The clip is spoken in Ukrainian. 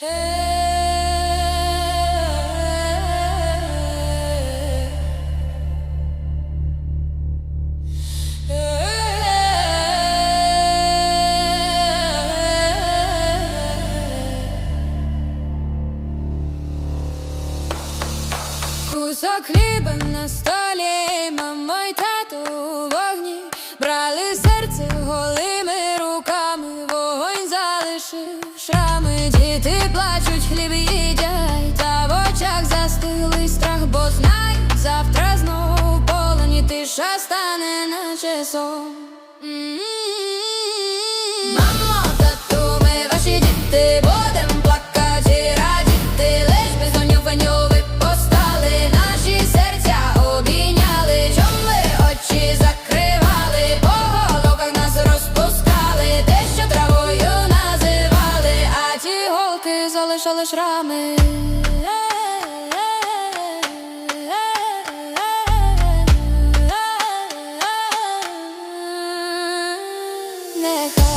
Кусок хліба на столі, мама й тато у вогні. Брали серце голими руками, вогонь залишив хліб їдять, та в очах застилий страх, бо знай завтра знову в полоні тиша стане наче сон. Голки залишали шрами. Нехай